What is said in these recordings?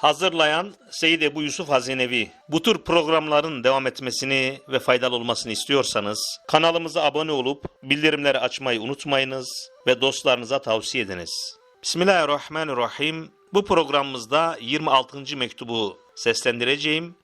Hazırlayan Seyyid Ebu Yusuf Hazinevi. Bu tür programların devam etmesini ve faydalı olmasını istiyorsanız kanalımıza abone olup bildirimleri açmayı unutmayınız ve dostlarınıza tavsiye ediniz. Bismillahirrahmanirrahim. Bu programımızda 26. mektubu seslendireceğim.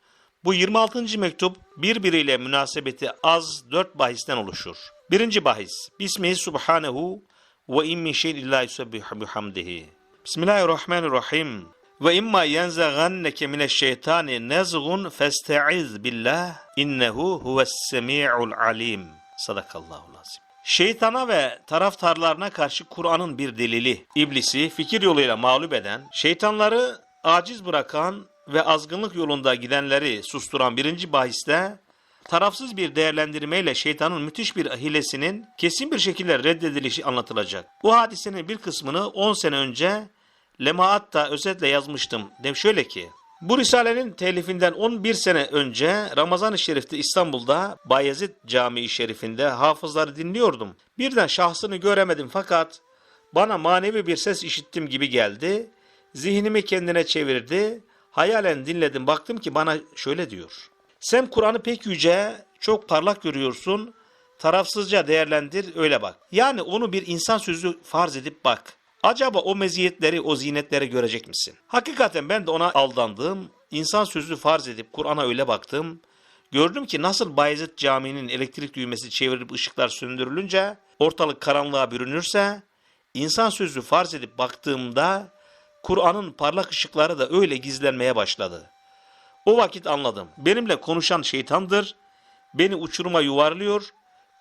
Bu 26. mektup birbiriyle münasebeti az dört bahisten oluşur. Birinci bahis. Bismihi subhanehu ve in min şeyin illa yusebbihu bihamdihi. Bismillahirrahmanirrahim. Ve imma yenzaganneke mineşşeytani nezgun festaiz billah innehu huves semi'ul alim. Sadakallahu lazim. Şeytana ve taraftarlarına karşı Kur'an'ın bir delili, iblisi fikir yoluyla mağlup eden, şeytanları aciz bırakan ve azgınlık yolunda gidenleri susturan birinci bahiste, tarafsız bir değerlendirmeyle şeytanın müthiş bir hilesinin kesin bir şekilde reddedilişi anlatılacak. Bu hadisenin bir kısmını 10 sene önce Lemaatta özetle yazmıştım. Dem şöyle ki, bu Risale'nin telifinden 11 sene önce Ramazan-ı Şerif'te İstanbul'da Bayezid Camii Şerif'inde hafızları dinliyordum. Birden şahsını göremedim fakat bana manevi bir ses işittim gibi geldi. Zihnimi kendine çevirdi. Hayalen dinledim baktım ki bana şöyle diyor. Sen Kur'an'ı pek yüce, çok parlak görüyorsun. Tarafsızca değerlendir öyle bak. Yani onu bir insan sözü farz edip bak. Acaba o meziyetleri, o zinetleri görecek misin? Hakikaten ben de ona aldandım. İnsan sözü farz edip Kur'an'a öyle baktım. Gördüm ki nasıl Bayezid Camii'nin elektrik düğmesi çevrilip ışıklar söndürülünce ortalık karanlığa bürünürse insan sözü farz edip baktığımda Kur'an'ın parlak ışıkları da öyle gizlenmeye başladı. O vakit anladım. Benimle konuşan şeytandır. Beni uçuruma yuvarlıyor.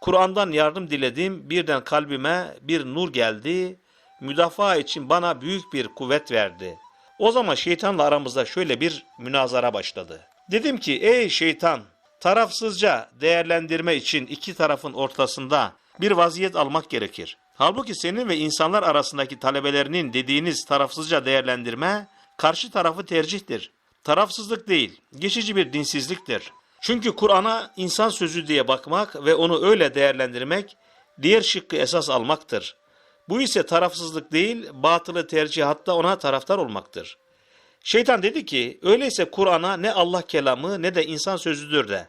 Kur'an'dan yardım diledim. Birden kalbime bir nur geldi müdafaa için bana büyük bir kuvvet verdi. O zaman şeytanla aramızda şöyle bir münazara başladı. Dedim ki ey şeytan tarafsızca değerlendirme için iki tarafın ortasında bir vaziyet almak gerekir. Halbuki senin ve insanlar arasındaki talebelerinin dediğiniz tarafsızca değerlendirme karşı tarafı tercihtir. Tarafsızlık değil, geçici bir dinsizliktir. Çünkü Kur'an'a insan sözü diye bakmak ve onu öyle değerlendirmek diğer şıkkı esas almaktır. Bu ise tarafsızlık değil, batılı tercih hatta ona taraftar olmaktır. Şeytan dedi ki, öyleyse Kur'an'a ne Allah kelamı ne de insan sözüdür de.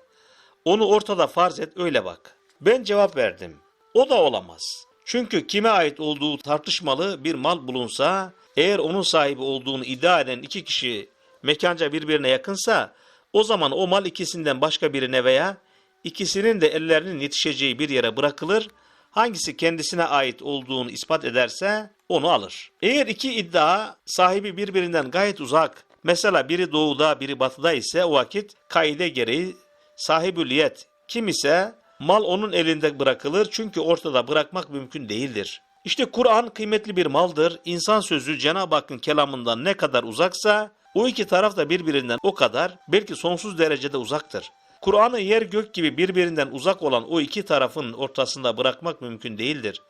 Onu ortada farz et öyle bak. Ben cevap verdim. O da olamaz. Çünkü kime ait olduğu tartışmalı bir mal bulunsa, eğer onun sahibi olduğunu iddia eden iki kişi mekanca birbirine yakınsa, o zaman o mal ikisinden başka birine veya ikisinin de ellerinin yetişeceği bir yere bırakılır hangisi kendisine ait olduğunu ispat ederse onu alır. Eğer iki iddia sahibi birbirinden gayet uzak, mesela biri doğuda biri batıda ise o vakit kaide gereği sahibüliyet kim ise mal onun elinde bırakılır çünkü ortada bırakmak mümkün değildir. İşte Kur'an kıymetli bir maldır. İnsan sözü Cenab-ı Hakk'ın kelamından ne kadar uzaksa o iki taraf da birbirinden o kadar belki sonsuz derecede uzaktır. Kur'an'ı yer gök gibi birbirinden uzak olan o iki tarafın ortasında bırakmak mümkün değildir.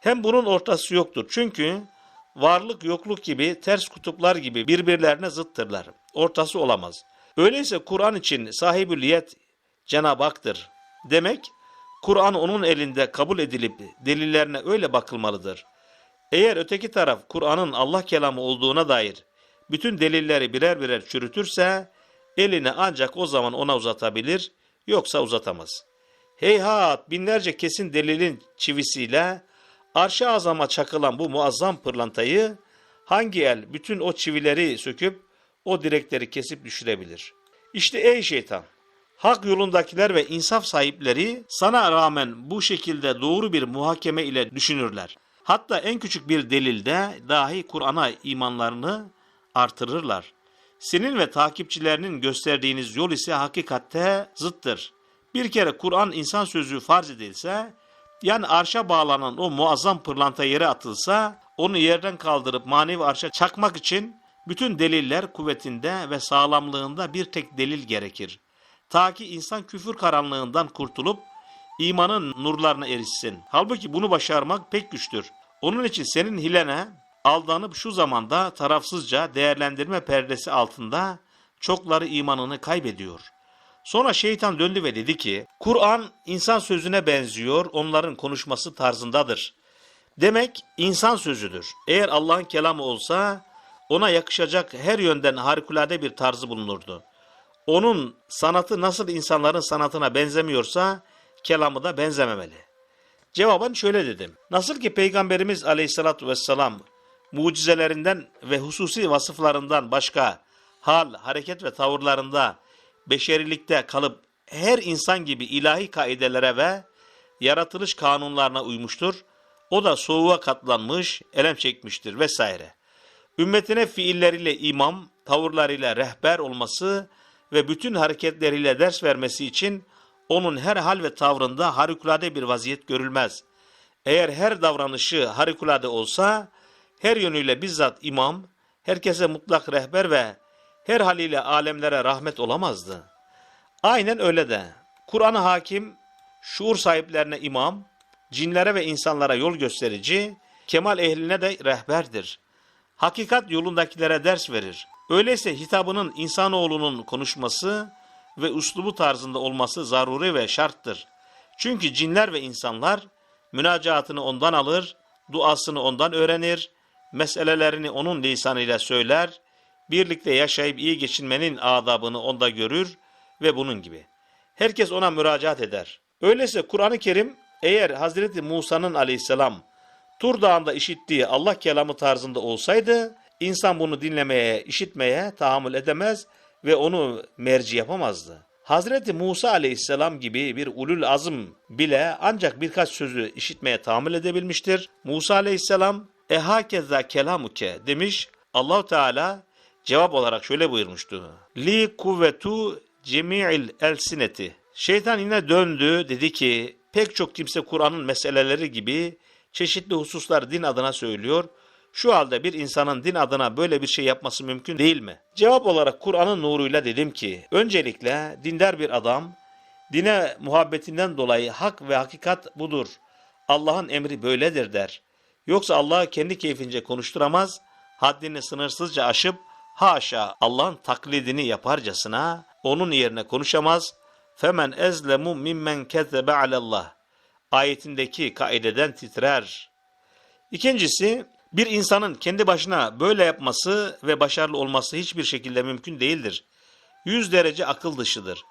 Hem bunun ortası yoktur. Çünkü varlık yokluk gibi ters kutuplar gibi birbirlerine zıttırlar. Ortası olamaz. Öyleyse Kur'an için sahibüliyet Cenab-ı Hak'tır. Demek Kur'an onun elinde kabul edilip delillerine öyle bakılmalıdır. Eğer öteki taraf Kur'an'ın Allah kelamı olduğuna dair bütün delilleri birer birer çürütürse elini ancak o zaman ona uzatabilir, yoksa uzatamaz. Heyhat binlerce kesin delilin çivisiyle arş-ı azama çakılan bu muazzam pırlantayı hangi el bütün o çivileri söküp o direkleri kesip düşürebilir? İşte ey şeytan! Hak yolundakiler ve insaf sahipleri sana rağmen bu şekilde doğru bir muhakeme ile düşünürler. Hatta en küçük bir delilde dahi Kur'an'a imanlarını artırırlar. Senin ve takipçilerinin gösterdiğiniz yol ise hakikatte zıttır. Bir kere Kur'an insan sözü farz edilse, yani arşa bağlanan o muazzam pırlanta yere atılsa, onu yerden kaldırıp manevi arşa çakmak için bütün deliller kuvvetinde ve sağlamlığında bir tek delil gerekir. Ta ki insan küfür karanlığından kurtulup imanın nurlarına erişsin. Halbuki bunu başarmak pek güçtür. Onun için senin hilene aldanıp şu zamanda tarafsızca değerlendirme perdesi altında çokları imanını kaybediyor. Sonra şeytan döndü ve dedi ki, Kur'an insan sözüne benziyor, onların konuşması tarzındadır. Demek insan sözüdür. Eğer Allah'ın kelamı olsa, ona yakışacak her yönden harikulade bir tarzı bulunurdu. Onun sanatı nasıl insanların sanatına benzemiyorsa kelamı da benzememeli. Cevaben şöyle dedim. Nasıl ki Peygamberimiz aleyhissalatü vesselam mucizelerinden ve hususi vasıflarından başka hal, hareket ve tavırlarında beşerilikte kalıp her insan gibi ilahi kaidelere ve yaratılış kanunlarına uymuştur. O da soğuğa katlanmış, elem çekmiştir vesaire. Ümmetine fiilleriyle imam, tavırlarıyla rehber olması ve bütün hareketleriyle ders vermesi için onun her hal ve tavrında harikulade bir vaziyet görülmez. Eğer her davranışı harikulade olsa, her yönüyle bizzat imam, herkese mutlak rehber ve her haliyle alemlere rahmet olamazdı. Aynen öyle de. Kur'an-ı Hakim, şuur sahiplerine imam, cinlere ve insanlara yol gösterici, kemal ehline de rehberdir. Hakikat yolundakilere ders verir. Öyleyse hitabının insanoğlunun konuşması ve uslubu tarzında olması zaruri ve şarttır. Çünkü cinler ve insanlar münacatını ondan alır, duasını ondan öğrenir, meselelerini onun lisanıyla söyler, birlikte yaşayıp iyi geçinmenin adabını onda görür ve bunun gibi. Herkes ona müracaat eder. Öyleyse Kur'an-ı Kerim eğer Hazreti Musa'nın aleyhisselam Tur Dağı'nda işittiği Allah kelamı tarzında olsaydı insan bunu dinlemeye, işitmeye tahammül edemez ve onu merci yapamazdı. Hazreti Musa aleyhisselam gibi bir ulul azım bile ancak birkaç sözü işitmeye tahammül edebilmiştir. Musa aleyhisselam e hakeza kelamuke demiş. Allahu Teala cevap olarak şöyle buyurmuştu. Li kuvvetu cemi'il elsineti. Şeytan yine döndü dedi ki pek çok kimse Kur'an'ın meseleleri gibi çeşitli hususlar din adına söylüyor. Şu halde bir insanın din adına böyle bir şey yapması mümkün değil mi? Cevap olarak Kur'an'ın nuruyla dedim ki, öncelikle dindar bir adam, dine muhabbetinden dolayı hak ve hakikat budur. Allah'ın emri böyledir der. Yoksa Allah'ı kendi keyfince konuşturamaz, haddini sınırsızca aşıp, haşa Allah'ın taklidini yaparcasına onun yerine konuşamaz. Femen ezlemu mimmen kezebe alallah. Ayetindeki kaideden titrer. İkincisi, bir insanın kendi başına böyle yapması ve başarılı olması hiçbir şekilde mümkün değildir. Yüz derece akıl dışıdır.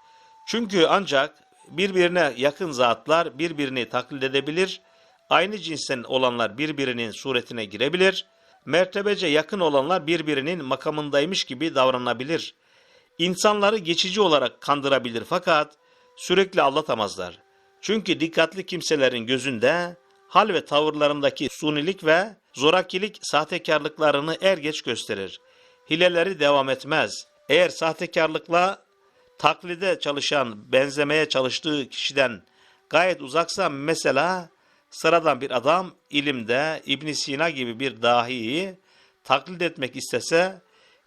Çünkü ancak birbirine yakın zatlar birbirini taklit edebilir, aynı cinsten olanlar birbirinin suretine girebilir, mertebece yakın olanlar birbirinin makamındaymış gibi davranabilir. İnsanları geçici olarak kandırabilir fakat sürekli aldatamazlar. Çünkü dikkatli kimselerin gözünde hal ve tavırlarındaki sunilik ve zorakilik sahtekarlıklarını er geç gösterir. Hileleri devam etmez. Eğer sahtekarlıkla taklide çalışan, benzemeye çalıştığı kişiden gayet uzaksa mesela sıradan bir adam ilimde İbn Sina gibi bir dahiyi taklit etmek istese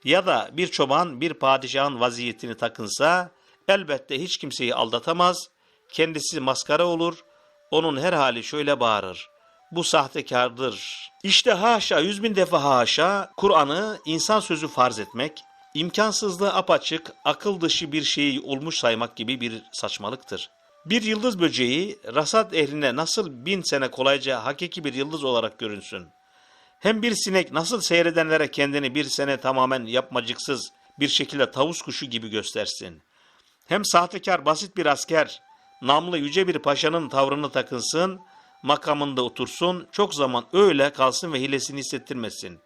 ya da bir çoban bir padişahın vaziyetini takınsa elbette hiç kimseyi aldatamaz, kendisi maskara olur, onun her hali şöyle bağırır. Bu sahtekardır. İşte haşa, yüz bin defa haşa, Kur'an'ı insan sözü farz etmek, imkansızlığı apaçık, akıl dışı bir şeyi olmuş saymak gibi bir saçmalıktır. Bir yıldız böceği, rasat ehline nasıl bin sene kolayca hakiki bir yıldız olarak görünsün? Hem bir sinek nasıl seyredenlere kendini bir sene tamamen yapmacıksız bir şekilde tavus kuşu gibi göstersin? Hem sahtekar basit bir asker, namlı yüce bir paşanın tavrını takınsın, makamında otursun, çok zaman öyle kalsın ve hilesini hissettirmesin.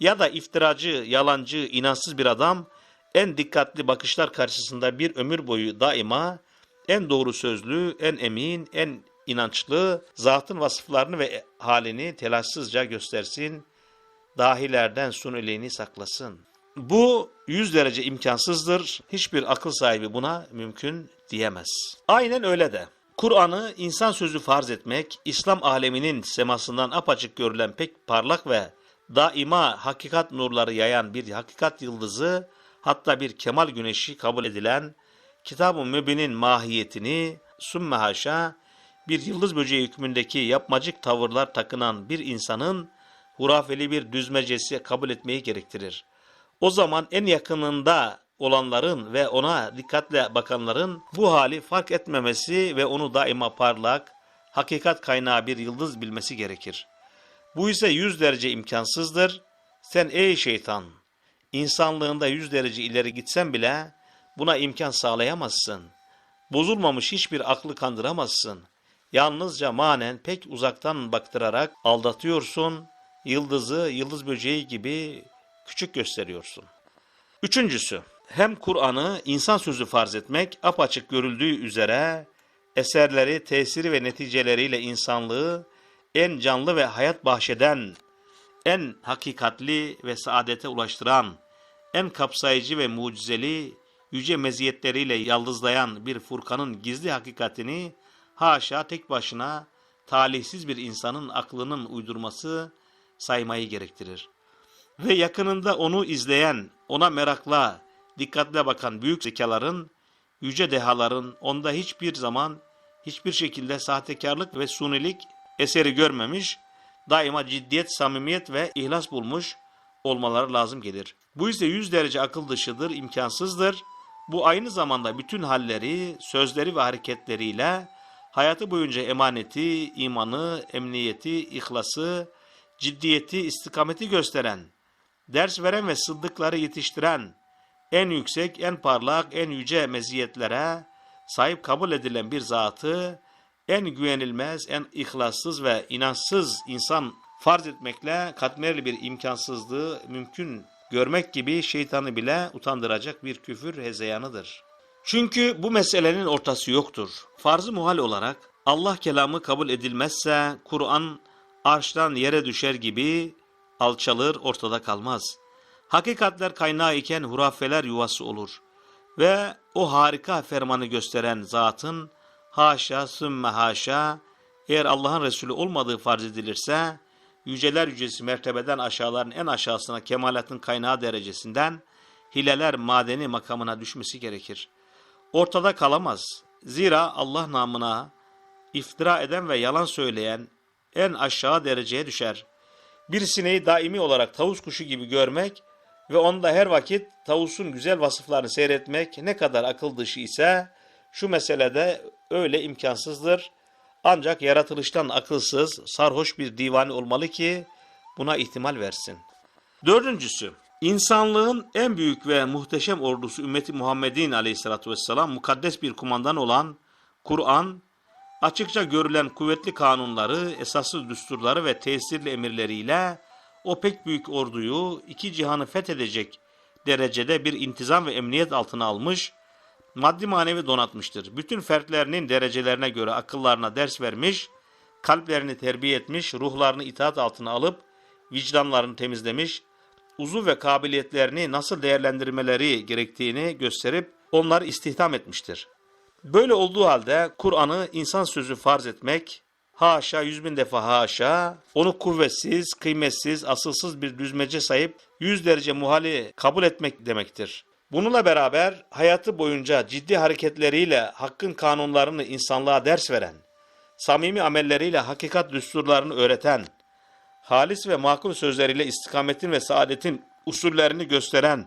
Ya da iftiracı, yalancı, inansız bir adam, en dikkatli bakışlar karşısında bir ömür boyu daima en doğru sözlü, en emin, en inançlı, zatın vasıflarını ve halini telaşsızca göstersin, dahilerden suniliğini saklasın. Bu yüz derece imkansızdır. Hiçbir akıl sahibi buna mümkün diyemez. Aynen öyle de. Kur'an'ı insan sözü farz etmek, İslam aleminin semasından apaçık görülen pek parlak ve daima hakikat nurları yayan bir hakikat yıldızı, hatta bir kemal güneşi kabul edilen Kitab-ı Mübin'in mahiyetini sümme haşa bir yıldız böceği hükmündeki yapmacık tavırlar takınan bir insanın hurafeli bir düzmecesi kabul etmeyi gerektirir. O zaman en yakınında olanların ve ona dikkatle bakanların bu hali fark etmemesi ve onu daima parlak, hakikat kaynağı bir yıldız bilmesi gerekir. Bu ise yüz derece imkansızdır. Sen ey şeytan, İnsanlığında yüz derece ileri gitsen bile buna imkan sağlayamazsın. Bozulmamış hiçbir aklı kandıramazsın. Yalnızca manen pek uzaktan baktırarak aldatıyorsun, yıldızı yıldız böceği gibi küçük gösteriyorsun. Üçüncüsü, hem Kur'an'ı insan sözü farz etmek apaçık görüldüğü üzere eserleri, tesiri ve neticeleriyle insanlığı en canlı ve hayat bahşeden, en hakikatli ve saadete ulaştıran, en kapsayıcı ve mucizeli, yüce meziyetleriyle yaldızlayan bir Furkan'ın gizli hakikatini haşa tek başına talihsiz bir insanın aklının uydurması saymayı gerektirir. Ve yakınında onu izleyen, ona merakla, dikkatle bakan büyük zekaların, yüce dehaların onda hiçbir zaman, hiçbir şekilde sahtekarlık ve sunilik eseri görmemiş, daima ciddiyet, samimiyet ve ihlas bulmuş olmaları lazım gelir. Bu ise yüz derece akıl dışıdır, imkansızdır. Bu aynı zamanda bütün halleri, sözleri ve hareketleriyle hayatı boyunca emaneti, imanı, emniyeti, ihlası, ciddiyeti, istikameti gösteren, ders veren ve sıddıkları yetiştiren, en yüksek, en parlak, en yüce meziyetlere sahip kabul edilen bir zatı, en güvenilmez, en ihlassız ve inançsız insan farz etmekle katmerli bir imkansızlığı mümkün görmek gibi şeytanı bile utandıracak bir küfür hezeyanıdır. Çünkü bu meselenin ortası yoktur. Farzı muhal olarak Allah kelamı kabul edilmezse Kur'an arştan yere düşer gibi alçalır ortada kalmaz. Hakikatler kaynağı iken hurafeler yuvası olur. Ve o harika fermanı gösteren zatın haşa sümme haşa eğer Allah'ın Resulü olmadığı farz edilirse yüceler yücesi mertebeden aşağıların en aşağısına kemalatın kaynağı derecesinden hileler madeni makamına düşmesi gerekir. Ortada kalamaz. Zira Allah namına iftira eden ve yalan söyleyen en aşağı dereceye düşer. Bir sineği daimi olarak tavus kuşu gibi görmek ve onda her vakit tavusun güzel vasıflarını seyretmek ne kadar akıl dışı ise şu meselede öyle imkansızdır. Ancak yaratılıştan akılsız, sarhoş bir divani olmalı ki buna ihtimal versin. Dördüncüsü, insanlığın en büyük ve muhteşem ordusu ümmeti Muhammed'in aleyhissalatü vesselam mukaddes bir kumandan olan Kur'an, açıkça görülen kuvvetli kanunları, esaslı düsturları ve tesirli emirleriyle o pek büyük orduyu iki cihanı fethedecek derecede bir intizam ve emniyet altına almış, maddi manevi donatmıştır. Bütün fertlerinin derecelerine göre akıllarına ders vermiş, kalplerini terbiye etmiş, ruhlarını itaat altına alıp vicdanlarını temizlemiş, uzuv ve kabiliyetlerini nasıl değerlendirmeleri gerektiğini gösterip onları istihdam etmiştir. Böyle olduğu halde Kur'an'ı insan sözü farz etmek, haşa yüz bin defa haşa, onu kuvvetsiz, kıymetsiz, asılsız bir düzmece sayıp yüz derece muhali kabul etmek demektir. Bununla beraber hayatı boyunca ciddi hareketleriyle hakkın kanunlarını insanlığa ders veren, samimi amelleriyle hakikat düsturlarını öğreten, halis ve makul sözleriyle istikametin ve saadetin usullerini gösteren,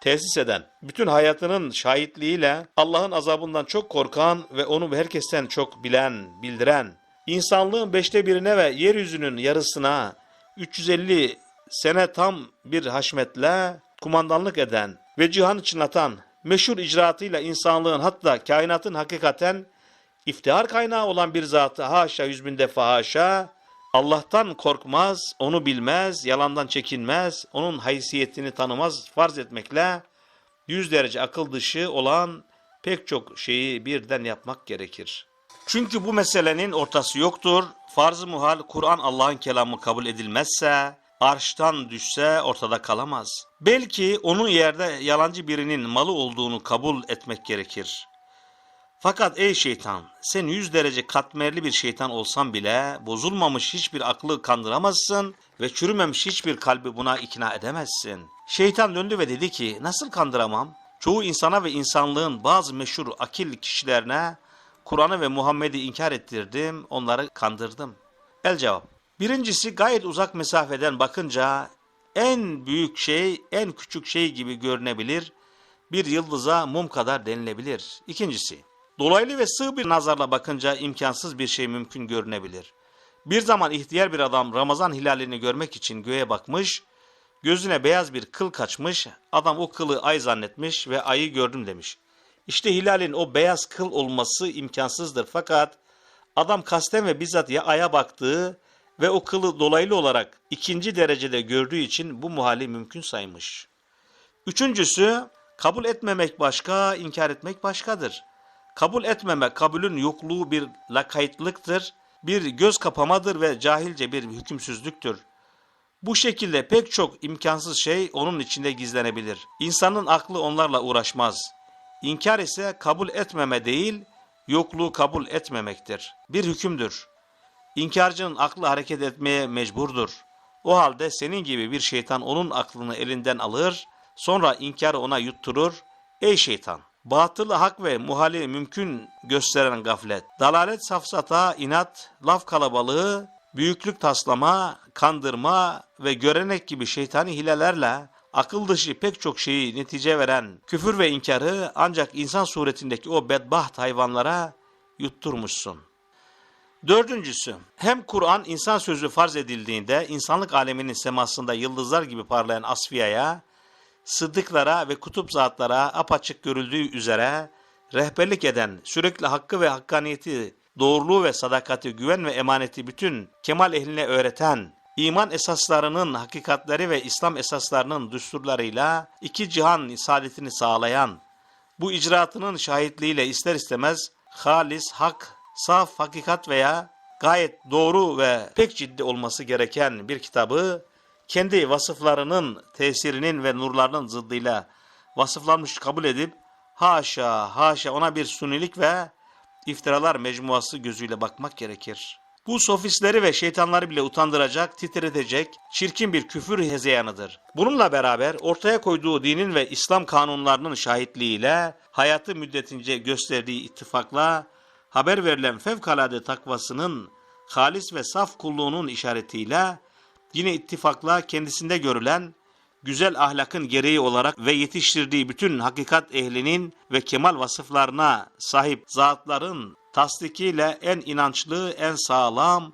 tesis eden, bütün hayatının şahitliğiyle Allah'ın azabından çok korkan ve onu herkesten çok bilen, bildiren, insanlığın beşte birine ve yeryüzünün yarısına 350 sene tam bir haşmetle kumandanlık eden ve cihanı çınlatan, meşhur icraatıyla insanlığın hatta kainatın hakikaten iftihar kaynağı olan bir zatı haşa yüz bin defa haşa, Allah'tan korkmaz, onu bilmez, yalandan çekinmez, onun haysiyetini tanımaz farz etmekle yüz derece akıl dışı olan pek çok şeyi birden yapmak gerekir. Çünkü bu meselenin ortası yoktur. Farz-ı muhal Kur'an Allah'ın kelamı kabul edilmezse, arştan düşse ortada kalamaz. Belki onun yerde yalancı birinin malı olduğunu kabul etmek gerekir. Fakat ey şeytan, sen yüz derece katmerli bir şeytan olsan bile bozulmamış hiçbir aklı kandıramazsın ve çürümemiş hiçbir kalbi buna ikna edemezsin. Şeytan döndü ve dedi ki, nasıl kandıramam? Çoğu insana ve insanlığın bazı meşhur akil kişilerine Kur'an'ı ve Muhammed'i inkar ettirdim, onları kandırdım. El cevap. Birincisi gayet uzak mesafeden bakınca en büyük şey en küçük şey gibi görünebilir. Bir yıldıza mum kadar denilebilir. İkincisi dolaylı ve sığ bir nazarla bakınca imkansız bir şey mümkün görünebilir. Bir zaman ihtiyar bir adam Ramazan hilalini görmek için göğe bakmış, Gözüne beyaz bir kıl kaçmış, adam o kılı ay zannetmiş ve ayı gördüm demiş. İşte hilalin o beyaz kıl olması imkansızdır fakat adam kasten ve bizzat ya aya baktığı ve o kılı dolaylı olarak ikinci derecede gördüğü için bu muhali mümkün saymış. Üçüncüsü, kabul etmemek başka, inkar etmek başkadır. Kabul etmeme, kabulün yokluğu bir lakaytlıktır, bir göz kapamadır ve cahilce bir hükümsüzlüktür. Bu şekilde pek çok imkansız şey onun içinde gizlenebilir. İnsanın aklı onlarla uğraşmaz. İnkar ise kabul etmeme değil, yokluğu kabul etmemektir. Bir hükümdür. İnkarcının aklı hareket etmeye mecburdur. O halde senin gibi bir şeytan onun aklını elinden alır, sonra inkarı ona yutturur. Ey şeytan! Batılı hak ve muhali mümkün gösteren gaflet, dalalet safsata, inat, laf kalabalığı, büyüklük taslama, kandırma ve görenek gibi şeytani hilelerle akıl dışı pek çok şeyi netice veren küfür ve inkarı ancak insan suretindeki o bedbaht hayvanlara yutturmuşsun. Dördüncüsü, hem Kur'an insan sözü farz edildiğinde insanlık aleminin semasında yıldızlar gibi parlayan asfiyaya, sıddıklara ve kutup zatlara apaçık görüldüğü üzere rehberlik eden, sürekli hakkı ve hakkaniyeti, doğruluğu ve sadakati, güven ve emaneti bütün kemal ehline öğreten, iman esaslarının hakikatleri ve İslam esaslarının düsturlarıyla iki cihan saadetini sağlayan, bu icraatının şahitliğiyle ister istemez halis, hak, saf, hakikat veya gayet doğru ve pek ciddi olması gereken bir kitabı kendi vasıflarının tesirinin ve nurlarının zıddıyla vasıflanmış kabul edip haşa haşa ona bir sunilik ve iftiralar mecmuası gözüyle bakmak gerekir. Bu sofistleri ve şeytanları bile utandıracak, titretecek, çirkin bir küfür hezeyanıdır. Bununla beraber ortaya koyduğu dinin ve İslam kanunlarının şahitliğiyle hayatı müddetince gösterdiği ittifakla haber verilen fevkalade takvasının halis ve saf kulluğunun işaretiyle yine ittifakla kendisinde görülen güzel ahlakın gereği olarak ve yetiştirdiği bütün hakikat ehlinin ve kemal vasıflarına sahip zatların tasdikiyle en inançlı, en sağlam,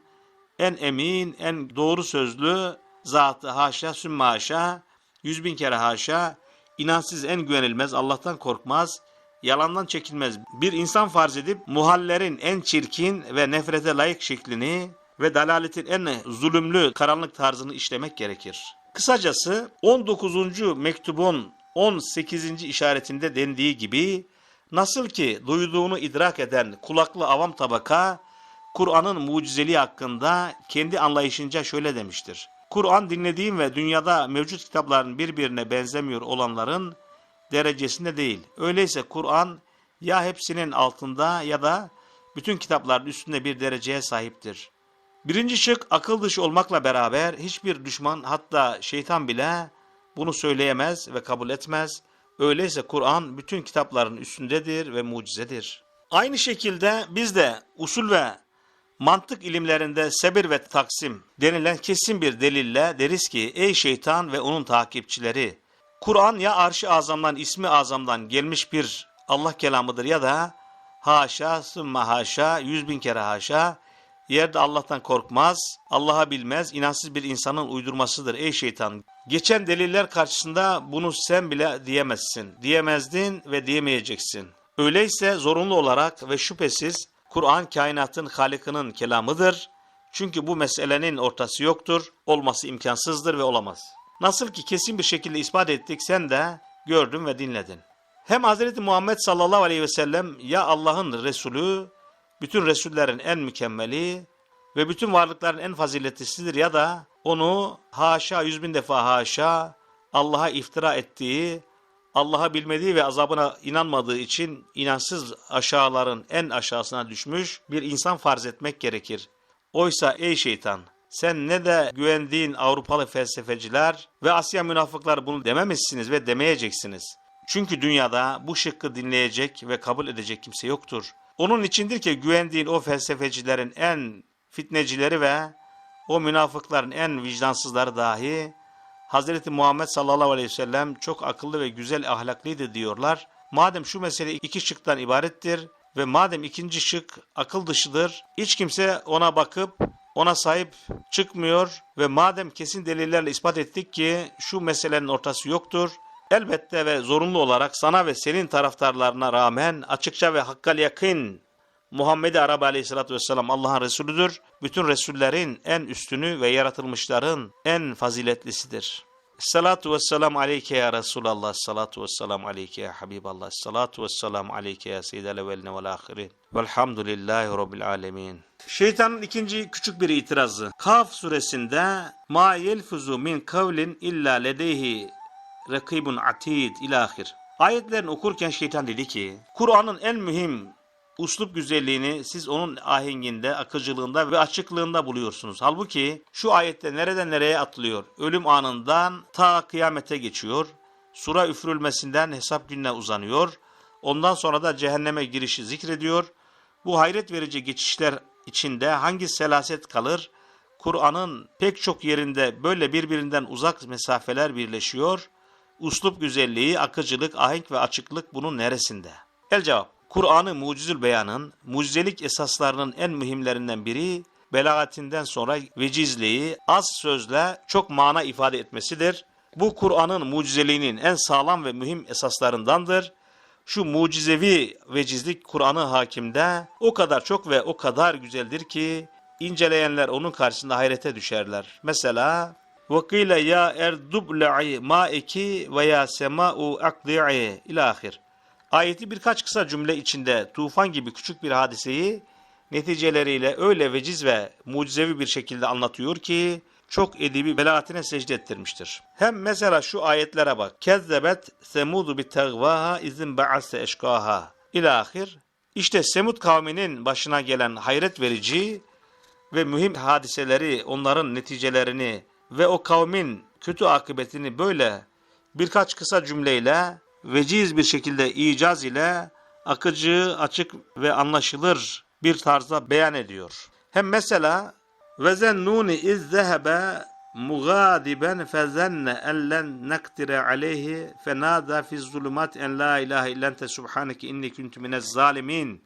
en emin, en doğru sözlü zatı haşa sümme haşa, yüz bin kere haşa, inansız en güvenilmez, Allah'tan korkmaz, yalandan çekinmez bir insan farz edip muhallerin en çirkin ve nefrete layık şeklini ve dalaletin en zulümlü karanlık tarzını işlemek gerekir. Kısacası 19. mektubun 18. işaretinde dendiği gibi nasıl ki duyduğunu idrak eden kulaklı avam tabaka Kur'an'ın mucizeliği hakkında kendi anlayışınca şöyle demiştir. Kur'an dinlediğim ve dünyada mevcut kitapların birbirine benzemiyor olanların derecesinde değil. Öyleyse Kur'an ya hepsinin altında ya da bütün kitapların üstünde bir dereceye sahiptir. Birinci şık akıl dışı olmakla beraber hiçbir düşman hatta şeytan bile bunu söyleyemez ve kabul etmez. Öyleyse Kur'an bütün kitapların üstündedir ve mucizedir. Aynı şekilde biz de usul ve mantık ilimlerinde sebir ve taksim denilen kesin bir delille deriz ki ey şeytan ve onun takipçileri Kur'an ya arş-ı azamdan ismi azamdan gelmiş bir Allah kelamıdır ya da haşa sümme haşa yüz bin kere haşa Yerde Allah'tan korkmaz, Allah'a bilmez, inansız bir insanın uydurmasıdır ey şeytan. Geçen deliller karşısında bunu sen bile diyemezsin. Diyemezdin ve diyemeyeceksin. Öyleyse zorunlu olarak ve şüphesiz Kur'an kainatın halikinin kelamıdır. Çünkü bu meselenin ortası yoktur, olması imkansızdır ve olamaz. Nasıl ki kesin bir şekilde ispat ettik sen de gördün ve dinledin. Hem Hz. Muhammed sallallahu aleyhi ve sellem ya Allah'ın Resulü bütün Resullerin en mükemmeli ve bütün varlıkların en faziletlisidir ya da onu haşa yüz bin defa haşa Allah'a iftira ettiği, Allah'a bilmediği ve azabına inanmadığı için inansız aşağıların en aşağısına düşmüş bir insan farz etmek gerekir. Oysa ey şeytan sen ne de güvendiğin Avrupalı felsefeciler ve Asya münafıklar bunu dememişsiniz ve demeyeceksiniz. Çünkü dünyada bu şıkkı dinleyecek ve kabul edecek kimse yoktur. Onun içindir ki güvendiğin o felsefecilerin en fitnecileri ve o münafıkların en vicdansızları dahi Hz. Muhammed sallallahu aleyhi ve sellem çok akıllı ve güzel ahlaklıydı diyorlar. Madem şu mesele iki şıktan ibarettir ve madem ikinci şık akıl dışıdır, hiç kimse ona bakıp ona sahip çıkmıyor ve madem kesin delillerle ispat ettik ki şu meselenin ortası yoktur, elbette ve zorunlu olarak sana ve senin taraftarlarına rağmen açıkça ve hakkal yakın Muhammed Arabi Aleyhisselatü Vesselam Allah'ın Resulüdür. Bütün Resullerin en üstünü ve yaratılmışların en faziletlisidir. Salatu vesselam aleyke ya Resulallah. Salatu vesselam aleyke ya Habiballah. Salatu vesselam aleyke ya Seyyidel evveline vel ahirin. Velhamdülillahi Rabbil alemin. Şeytanın ikinci küçük bir itirazı. Kaf suresinde ma yelfuzu min kavlin illa ledeyhi rakibun atid ilahir. Ayetlerini okurken şeytan dedi ki Kur'an'ın en mühim uslup güzelliğini siz onun ahenginde, akıcılığında ve açıklığında buluyorsunuz. Halbuki şu ayette nereden nereye atlıyor? Ölüm anından ta kıyamete geçiyor. Sura üfürülmesinden hesap gününe uzanıyor. Ondan sonra da cehenneme girişi zikrediyor. Bu hayret verici geçişler içinde hangi selaset kalır? Kur'an'ın pek çok yerinde böyle birbirinden uzak mesafeler birleşiyor. Uslup güzelliği, akıcılık, ahenk ve açıklık bunun neresinde? El cevap. Kur'an-ı Mucizül Beyan'ın mucizelik esaslarının en mühimlerinden biri belagatinden sonra vecizliği az sözle çok mana ifade etmesidir. Bu Kur'an'ın mucizeliğinin en sağlam ve mühim esaslarındandır. Şu mucizevi vecizlik Kur'an-ı Hakim'de o kadar çok ve o kadar güzeldir ki inceleyenler onun karşısında hayrete düşerler. Mesela وَقِيلَ ya erdubla'i ma'eki ve ya sema'u akdi'i ilahir. Ayeti birkaç kısa cümle içinde tufan gibi küçük bir hadiseyi neticeleriyle öyle veciz ve mucizevi bir şekilde anlatıyor ki çok edebi belagatine secde ettirmiştir. Hem mesela şu ayetlere bak. Kezzebet semudu bi tegvaha izin ba'asse eşkaha. İlahir. İşte Semud kavminin başına gelen hayret verici ve mühim hadiseleri, onların neticelerini ve o kavmin kötü akıbetini böyle birkaç kısa cümleyle veciz bir şekilde icaz ile akıcı, açık ve anlaşılır bir tarzda beyan ediyor. Hem mesela ve zennuni iz zehebe mugadiben fezenne en len nektire aleyhi fenada fi zulumat en la ilahe illente subhaneke inni kuntu minez zalimin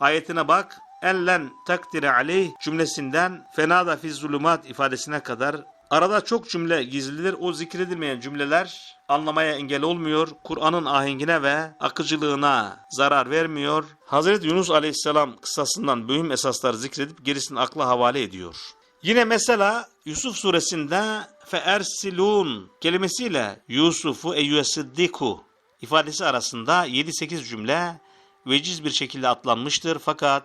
ayetine bak en len takdire aleyh cümlesinden fenada fi zulumat ifadesine kadar arada çok cümle gizlidir. O zikredilmeyen cümleler anlamaya engel olmuyor. Kur'an'ın ahengine ve akıcılığına zarar vermiyor. Hazreti Yunus Aleyhisselam kıssasından mühim esaslar zikredip gerisini akla havale ediyor. Yine mesela Yusuf suresinde feersilun kelimesiyle Yusuf'u eyyüesiddiku ifadesi arasında 7-8 cümle veciz bir şekilde atlanmıştır fakat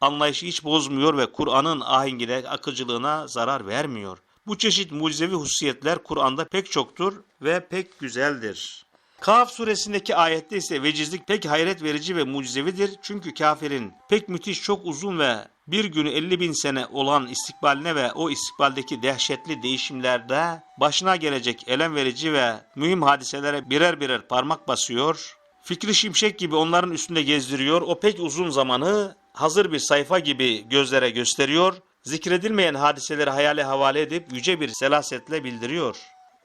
anlayışı hiç bozmuyor ve Kur'an'ın ahengine, akıcılığına zarar vermiyor. Bu çeşit mucizevi hususiyetler Kur'an'da pek çoktur ve pek güzeldir. Kaf suresindeki ayette ise vecizlik pek hayret verici ve mucizevidir. Çünkü kafirin pek müthiş, çok uzun ve bir günü 50 bin sene olan istikbaline ve o istikbaldeki dehşetli değişimlerde başına gelecek elem verici ve mühim hadiselere birer birer parmak basıyor. Fikri şimşek gibi onların üstünde gezdiriyor. O pek uzun zamanı hazır bir sayfa gibi gözlere gösteriyor zikredilmeyen hadiseleri hayale havale edip yüce bir selasetle bildiriyor.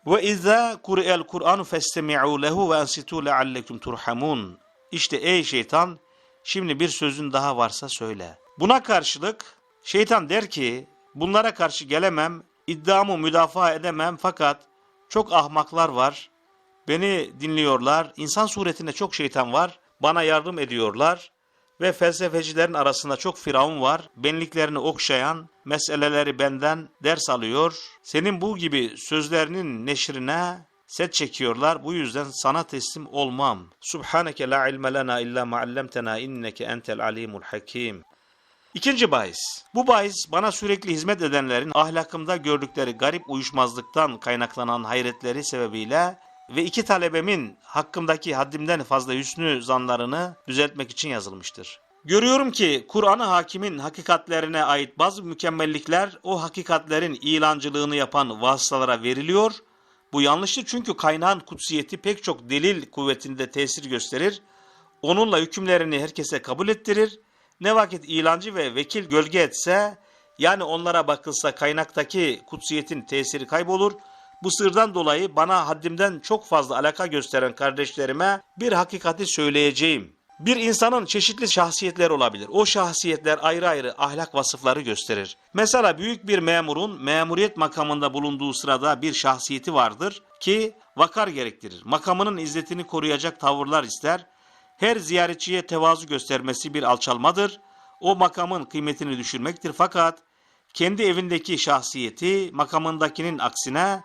Ve izâ kuri'el Kur'an festemi'û lehu ve ansitû leallekum turhamun. İşte ey şeytan, şimdi bir sözün daha varsa söyle. Buna karşılık şeytan der ki, bunlara karşı gelemem, iddiamı müdafaa edemem fakat çok ahmaklar var. Beni dinliyorlar, insan suretinde çok şeytan var, bana yardım ediyorlar ve felsefecilerin arasında çok firavun var. Benliklerini okşayan, meseleleri benden ders alıyor. Senin bu gibi sözlerinin neşrine set çekiyorlar. Bu yüzden sana teslim olmam. Subhaneke la ilme lena illa ma allamtena inneke entel alimul hakim. İkinci bahis. Bu bahis bana sürekli hizmet edenlerin ahlakımda gördükleri garip uyuşmazlıktan kaynaklanan hayretleri sebebiyle ve iki talebemin hakkımdaki haddimden fazla hüsnü zanlarını düzeltmek için yazılmıştır. Görüyorum ki Kur'an-ı Hakim'in hakikatlerine ait bazı mükemmellikler o hakikatlerin ilancılığını yapan vasıtalara veriliyor. Bu yanlıştır çünkü kaynağın kutsiyeti pek çok delil kuvvetinde tesir gösterir. Onunla hükümlerini herkese kabul ettirir. Ne vakit ilancı ve vekil gölge etse yani onlara bakılsa kaynaktaki kutsiyetin tesiri kaybolur. Bu sırdan dolayı bana haddimden çok fazla alaka gösteren kardeşlerime bir hakikati söyleyeceğim. Bir insanın çeşitli şahsiyetleri olabilir. O şahsiyetler ayrı ayrı ahlak vasıfları gösterir. Mesela büyük bir memurun memuriyet makamında bulunduğu sırada bir şahsiyeti vardır ki vakar gerektirir. Makamının izzetini koruyacak tavırlar ister. Her ziyaretçiye tevazu göstermesi bir alçalmadır. O makamın kıymetini düşürmektir fakat kendi evindeki şahsiyeti makamındakinin aksine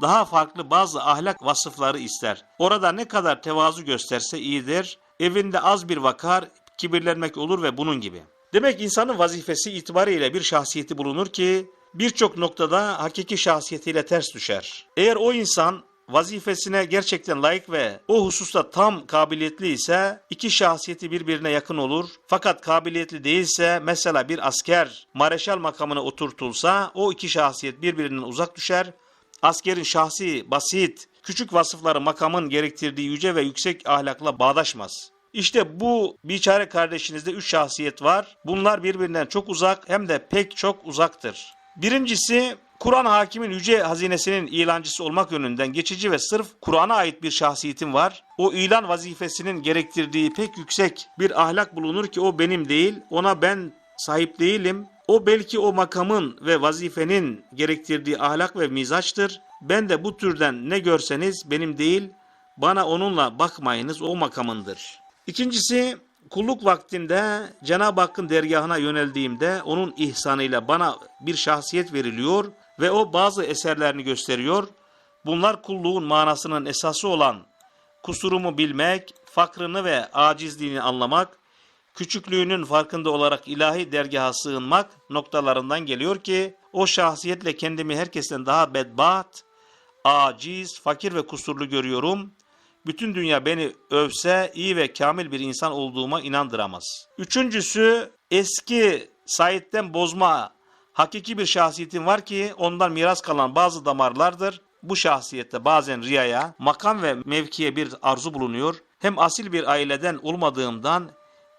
daha farklı bazı ahlak vasıfları ister. Orada ne kadar tevazu gösterse iyidir. Evinde az bir vakar, kibirlenmek olur ve bunun gibi. Demek insanın vazifesi itibariyle bir şahsiyeti bulunur ki birçok noktada hakiki şahsiyetiyle ters düşer. Eğer o insan vazifesine gerçekten layık ve o hususta tam kabiliyetli ise iki şahsiyeti birbirine yakın olur. Fakat kabiliyetli değilse mesela bir asker mareşal makamına oturtulsa o iki şahsiyet birbirinden uzak düşer. Askerin şahsi, basit, küçük vasıfları makamın gerektirdiği yüce ve yüksek ahlakla bağdaşmaz. İşte bu biçare kardeşinizde üç şahsiyet var. Bunlar birbirinden çok uzak hem de pek çok uzaktır. Birincisi Kur'an hakimin yüce hazinesinin ilancısı olmak yönünden geçici ve sırf Kur'an'a ait bir şahsiyetim var. O ilan vazifesinin gerektirdiği pek yüksek bir ahlak bulunur ki o benim değil, ona ben sahip değilim. O belki o makamın ve vazifenin gerektirdiği ahlak ve mizaçtır. Ben de bu türden ne görseniz benim değil, bana onunla bakmayınız o makamındır. İkincisi kulluk vaktinde Cenab-ı Hakk'ın dergahına yöneldiğimde onun ihsanıyla bana bir şahsiyet veriliyor ve o bazı eserlerini gösteriyor. Bunlar kulluğun manasının esası olan kusurumu bilmek, fakrını ve acizliğini anlamak, küçüklüğünün farkında olarak ilahi dergaha sığınmak noktalarından geliyor ki o şahsiyetle kendimi herkesten daha bedbaht, aciz, fakir ve kusurlu görüyorum. Bütün dünya beni övse iyi ve kamil bir insan olduğuma inandıramaz. Üçüncüsü eski Said'den bozma hakiki bir şahsiyetim var ki ondan miras kalan bazı damarlardır. Bu şahsiyette bazen riyaya, makam ve mevkiye bir arzu bulunuyor. Hem asil bir aileden olmadığımdan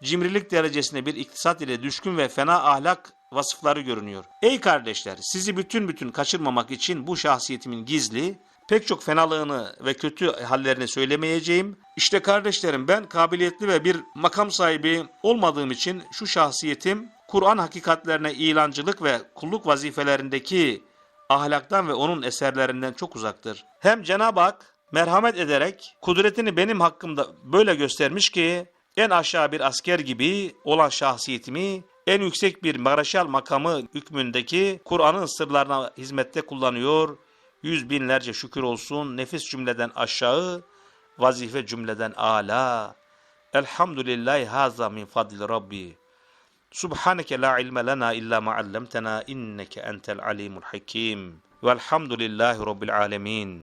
cimrilik derecesine bir iktisat ile düşkün ve fena ahlak vasıfları görünüyor. Ey kardeşler sizi bütün bütün kaçırmamak için bu şahsiyetimin gizli, pek çok fenalığını ve kötü hallerini söylemeyeceğim. İşte kardeşlerim ben kabiliyetli ve bir makam sahibi olmadığım için şu şahsiyetim Kur'an hakikatlerine ilancılık ve kulluk vazifelerindeki ahlaktan ve onun eserlerinden çok uzaktır. Hem Cenab-ı Hak merhamet ederek kudretini benim hakkımda böyle göstermiş ki en aşağı bir asker gibi olan şahsiyetimi en yüksek bir maraşal makamı hükmündeki Kur'an'ın sırlarına hizmette kullanıyor. Yüz binlerce şükür olsun nefis cümleden aşağı, vazife cümleden ala. Elhamdülillahi haza min fadli Rabbi. Subhaneke la ilme lena illa ma allamtena inneke entel alimul hakim. Velhamdülillahi rabbil alemin.